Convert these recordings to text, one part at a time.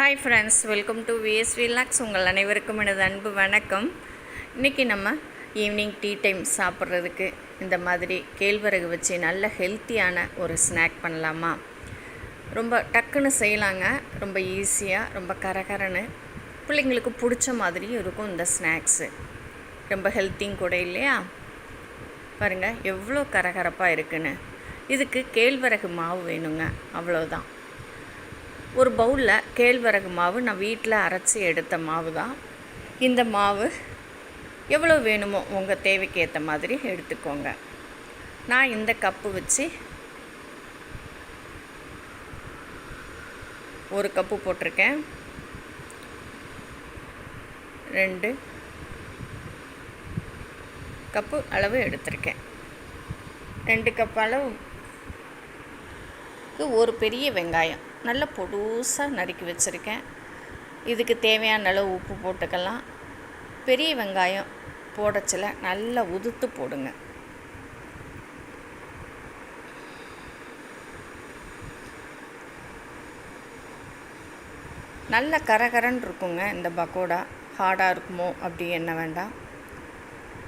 Hi friends welcome to VS vlogs உங்கள் அனைவருக்கும் எனது அன்பு வணக்கம். இன்றைக்கி நம்ம ஈவினிங் டீ டைம் சாப்பிட்றதுக்கு இந்த மாதிரி கேழ்வரகு வச்சு நல்ல ஹெல்த்தியான ஒரு ஸ்நாக் பண்ணலாமா? ரொம்ப டக்குன்னு செய்யலாங்க. ரொம்ப ஈஸியாக ரொம்ப கரகரன்னு. பிள்ளைங்களுக்கு பிடிச்ச மாதிரியும் இருக்கும் இந்த ஸ்நாக்ஸு ரொம்ப ஹெல்த்தியும் கூட இல்லையா? பாருங்கள் எவ்வளோ கரகரப்பாக இருக்குன்னு. இதுக்கு கேழ்வரகு மாவு வேணுங்க. அவ்வளோதான் ஒரு பவுலில் கேழ்வரகு மாவு நான் வீட்டில் அரைச்சி எடுத்த மாவு தான் இந்த மாவு எவ்வளோ வேணுமோ உங்கள் தேவைக்கு ஏற்ற மாதிரி எடுத்துக்கோங்க. நான் இந்த கப்பு வச்சு ஒரு கப்பு போட்டிருக்கேன். ரெண்டு கப்பு அளவு எடுத்திருக்கேன். ரெண்டு கப் அளவுக்கு ஒரு பெரிய வெங்காயம். நல்ல பொடுசாக நறுக்கி வச்சுருக்கேன். இதுக்கு தேவையான அளவு உப்பு போட்டுக்கலாம். பெரிய வெங்காயம் போடச்சில் நல்லா உதுத்து போடுங்க. நல்ல கரகரன்னு இருக்குங்க இந்த பக்கோடா. ஹார்டாக இருக்குமோ அப்படி என்ன வேண்டாம்.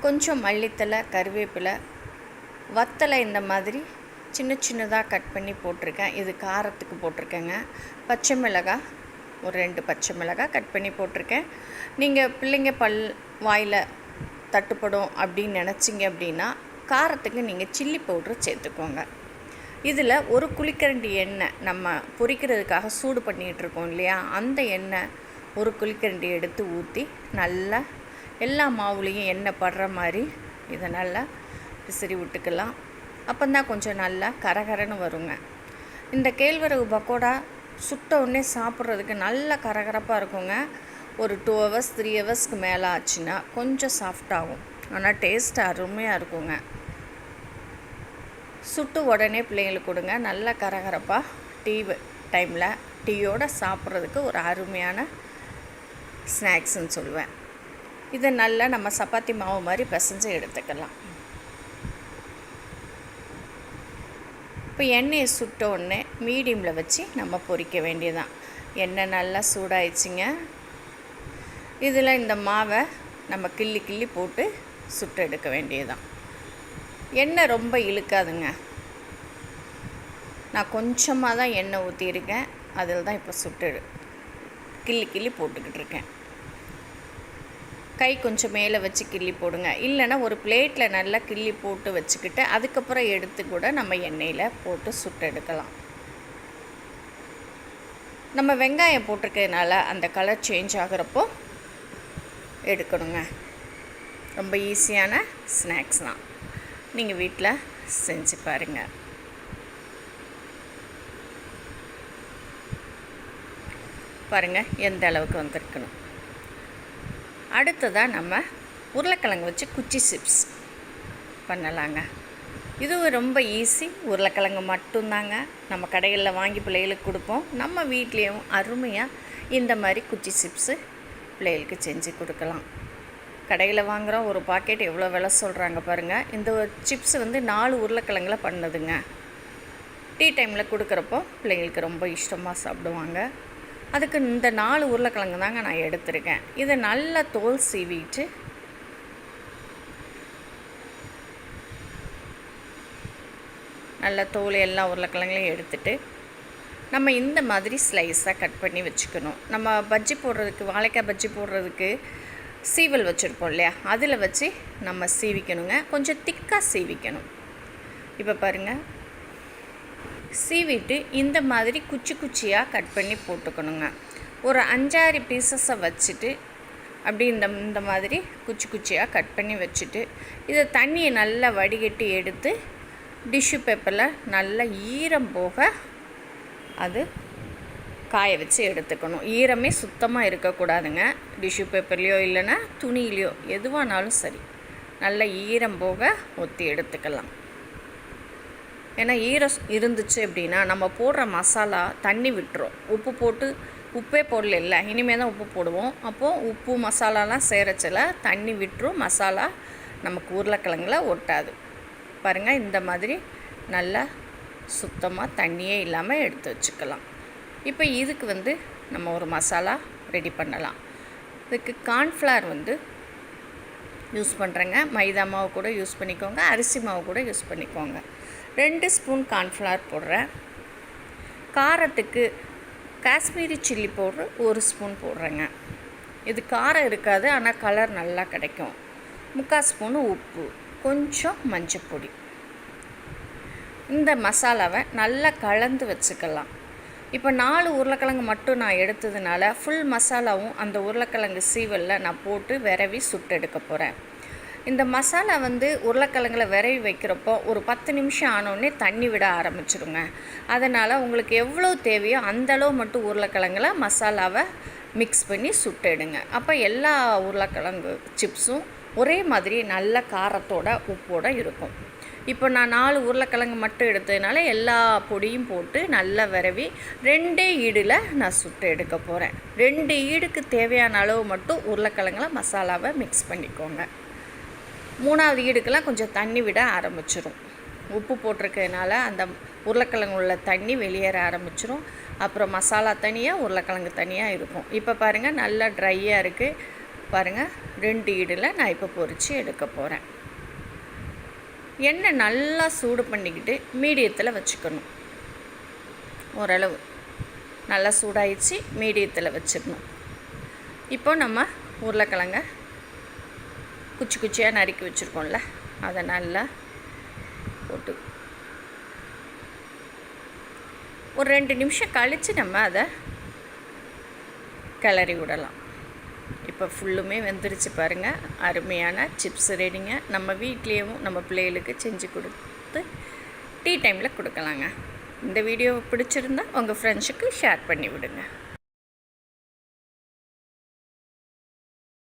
கொஞ்சம் மல்லித்தலை கருவேப்பிலை வத்தலை இந்த மாதிரி சின்ன சின்னதாக கட் பண்ணி போட்டிருக்கேன். இது காரத்துக்கு போட்டிருக்கேங்க. பச்சை மிளகாய் ஒரு ரெண்டு பச்சை மிளகாய் கட் பண்ணி போட்டிருக்கேன். நீங்கள் பிள்ளைங்க பல் வாயில் தட்டுப்படும் அப்படின்னு நினச்சிங்க அப்படின்னா காரத்துக்கு நீங்கள் சில்லி பவுட்ரு சேர்த்துக்கோங்க. இதில் ஒரு குளிக்கரண்டி எண்ணெய் நம்ம பொரிக்கிறதுக்காக சூடு பண்ணிகிட்டு இருக்கோம் இல்லையா? அந்த எண்ணெய் ஒரு குளிக்கரண்டி எடுத்து ஊற்றி நல்லா எல்லா மாவுலேயும் எண்ணெய் படுற மாதிரி இதை நல்லா விசிறி விட்டுக்கலாம். அப்போந்தான் கொஞ்சம் நல்லா கரகரன்னு வருங்க. இந்த கேழ்வரகு பக்கோடா சுட்ட உடனே சாப்பிட்றதுக்கு நல்ல கரகரப்பாக இருக்குங்க. ஒரு டூ ஹவர்ஸ் த்ரீ ஹவர்ஸ்க்கு மேலே ஆச்சுன்னா கொஞ்சம் சாஃப்டாகும் ஆனால் டேஸ்ட் அருமையாக இருக்குங்க. சுட்டு உடனே பிள்ளைங்களுக்கு கொடுங்க. நல்ல கரகரப்பாக டீ டைமில் டீயோடு சாப்பிட்றதுக்கு ஒரு அருமையான ஸ்நாக்ஸ்ன்னு சொல்லுவேன். இதை நல்லா நம்ம சப்பாத்தி மாவு மாதிரி பிசைஞ்சு எடுத்துக்கலாம். இப்போ எண்ணெயை சுட்ட உடனே மீடியமில் வச்சு நம்ம பொரிக்க வேண்டியதான் எண்ணெய் நல்லா சூடாயிடுச்சிங்க. இதில் இந்த மாவை நம்ம கிள்ளி கிள்ளி போட்டு சுட்டு எடுக்க வேண்டியதான் எண்ணெய் ரொம்ப இழுக்காதுங்க. நான் கொஞ்சமாக தான் எண்ணெய் ஊற்றியிருக்கேன் அதில் தான் இப்போ சுட்டு கிள்ளி கிள்ளி போட்டுக்கிட்டு இருக்கேன். கை கொஞ்சம் மேலே வச்சு கிள்ளி போடுங்க. இல்லைன்னா ஒரு பிளேட்டில் நல்லா கிள்ளி போட்டு வச்சுக்கிட்டு அதுக்கப்புறம் எடுத்து கூட நம்ம எண்ணெயில் போட்டு சுட்டு எடுக்கலாம். நம்ம வெங்காயம் போட்டிருக்கிறதுனால அந்த கலர் சேஞ்ச் ஆகிறப்போ எடுக்கணுங்க. ரொம்ப ஈஸியான ஸ்நாக்ஸ் தான். நீங்கள் வீட்டில் செஞ்சு பாருங்கள் பாருங்கள் எந்த அளவுக்கு வந்திருக்கணும் அடுத்ததாக நம்ம உருளைக்கிழங்கு வச்சு குச்சி சிப்ஸ் பண்ணலாங்க. இதுவும் ரொம்ப ஈஸி. உருளைக்கிழங்கு மட்டும்தாங்க. நம்ம கடைகளில் வாங்கி பிள்ளைகளுக்கு கொடுப்போம். நம்ம வீட்லேயும் அருமையாக இந்த மாதிரி குச்சி சிப்ஸு பிள்ளைகளுக்கு செஞ்சு கொடுக்கலாம். கடையில் வாங்குகிறோம் ஒரு பாக்கெட் எவ்வளோ விலை சொல்கிறாங்க பாருங்கள் இந்த சிப்ஸ் வந்து நாலு உருளைக்கிழங்கில் பண்ணதுங்க. டீ டைமில் கொடுக்குறப்போ பிள்ளைங்களுக்கு ரொம்ப இஷ்டமாக சாப்பிடுவாங்க. அதுக்கு இந்த நாலு உருளைக்கிழங்கு தாங்க நான் எடுத்திருக்கேன். இதை நல்லா தோல் சீவிட்டு நல்ல தோல் எல்லா உருளைக்கிழங்குலையும் எடுத்துட்டு நம்ம இந்த மாதிரி ஸ்லைஸாக கட் பண்ணி வச்சுக்கணும். நம்ம பஜ்ஜி போடுறதுக்கு வாழைக்காய் பஜ்ஜி போடுறதுக்கு சீவல் வச்சுருப்போம் இல்லையா? அதில் வச்சு நம்ம சீவிக்கணுங்க. கொஞ்சம் திக்காக சீவிக்கணும். இப்போ பாருங்கள் சீவிட்டு இந்த மாதிரி குச்சி குச்சியாக கட் பண்ணி போட்டுக்கணுங்க. ஒரு அஞ்சாறு பீசஸை வச்சுட்டு அப்படி இந்த இந்த மாதிரி குச்சி குச்சியாக கட் பண்ணி வச்சுட்டு இதை தண்ணியை நல்லா வடிகட்டி எடுத்து டிஷ்யூ பேப்பரில் நல்லா ஈரம் போக அது காய வச்சு எடுத்துக்கணும். ஈரமே சுத்தமாக இருக்கக்கூடாதுங்க. டிஷ்யூ பேப்பர்லேயோ இல்லைன்னா துணியிலையோ எதுவானாலும் சரி. நல்லா ஈரம் போக ஒத்தி எடுத்துக்கலாம். ஏன்னா ஈரம் இருந்துச்சு அப்படின்னா நம்ம போடுற மசாலா தண்ணி விட்டுரும். உப்பு போட்டு உப்பே போடல இல்லை இனிமேல் தான் உப்பு போடுவோம். அப்போது உப்பு மசாலாலாம் சேரச்சில் தண்ணி விட்டுரும் மசாலா நமக்கு உருளைக்கிழங்குல ஒட்டாது. பாருங்கள் இந்த மாதிரி நல்லா சுத்தமாக தண்ணியே இல்லாமல் எடுத்து வச்சுக்கலாம். இப்போ இதுக்கு வந்து நம்ம ஒரு மசாலா ரெடி பண்ணலாம். இதுக்கு கார்ன்ஃப்ளவர் வந்து யூஸ் பண்ணுறேங்க மைதா மாவு கூட யூஸ் பண்ணிக்கோங்க அரிசி மாவு கூட யூஸ் பண்ணிக்கோங்க. ரெண்டு ஸ்பூன் கார்ன்ஃப்ளவர் போடுறேன். காரத்துக்கு காஷ்மீரி சில்லி பவுட்ரு ஒரு ஸ்பூன் போடுறேங்க. இது காரம் இருக்காது ஆனால் கலர் நல்லா கிடைக்கும். முக்கால் ஸ்பூனு உப்பு கொஞ்சம் மஞ்சப்பொடி இந்த மசாலாவை நல்லா கலந்து வச்சுக்கலாம். இப்போ நாலு உருளைக்கிழங்கு மட்டும் நான் எடுத்ததுனால ஃபுல் மசாலாவும் அந்த உருளைக்கிழங்கு சீவலில் நான் போட்டு விரவி சுட்டெடுக்க போகிறேன் இந்த மசாலா வந்து உருளைக்கிழங்குல விரவி வைக்கிறப்போ ஒரு பத்து நிமிஷம் ஆனோடனே தண்ணி விட ஆரம்பிச்சிடுங்க அதனால் உங்களுக்கு எவ்வளோ தேவையோ அந்தளவு மட்டும் உருளைக்கிழங்குல மசாலாவை மிக்ஸ் பண்ணி சுட்டுடுங்க. அப்போ எல்லா உருளைக்கிழங்கு சிப்ஸும் ஒரே மாதிரி நல்ல காரத்தோட உப்போட இருக்கும். இப்போ நான் நாலு உருளைக்கிழங்கு மட்டும் எடுத்ததுனால எல்லா பொடியும் போட்டு நல்லா விரவி ரெண்டே ஈடில் நான் சுட்டு எடுக்க போகிறேன் ரெண்டு ஈடுக்கு தேவையான அளவு மட்டும் உருளைக்கிழங்குல மசாலாவை மிக்ஸ் பண்ணிக்கோங்க. மூணாவது ஈடுக்கெல்லாம் கொஞ்சம் தண்ணி விட ஆரம்பிச்சிரும். உப்பு போட்டிருக்கிறதுனால அந்த உருளைக்கிழங்கு உள்ள தண்ணி வெளியேற ஆரம்பிச்சிரும். அப்புறம் மசாலா தனியாக உருளைக்கிழங்கு தனியாக இருக்கும். இப்போ பாருங்கள் நல்லா ட்ரையாக இருக்குது பாருங்கள் ரெண்டு ஈடில் நான் இப்போ பொறிச்சு எடுக்க போகிறேன் எண்ணெய் நல்லா சூடு பண்ணிக்கிட்டு மீடியத்தில் வச்சுக்கணும். ஓரளவு. நல்லா சூடாயிடுச்சு மீடியத்தில் வச்சுக்கணும் இப்போ நம்ம உருளைக்கிழங்க குச்சி குச்சியாக நறுக்கி வச்சுருக்கோம்ல அதை நல்லா போட்டு ஒரு ரெண்டு நிமிஷம் கழித்து நம்ம அதை கிளறி விடலாம். இப்போ ஃபுல்லுமே வெந்துருச்சு பாருங்கள் அருமையான சிப்ஸ் ரெடிங்க நம்ம வீட்லேயும் நம்ம பிள்ளைகளுக்கு செஞ்சு கொடுத்து டீ டைமில் கொடுக்கலாங்க. இந்த வீடியோ பிடிச்சிருந்தா உங்கள் ஃப்ரெண்ட்ஸுக்கு ஷேர் பண்ணி விடுங்க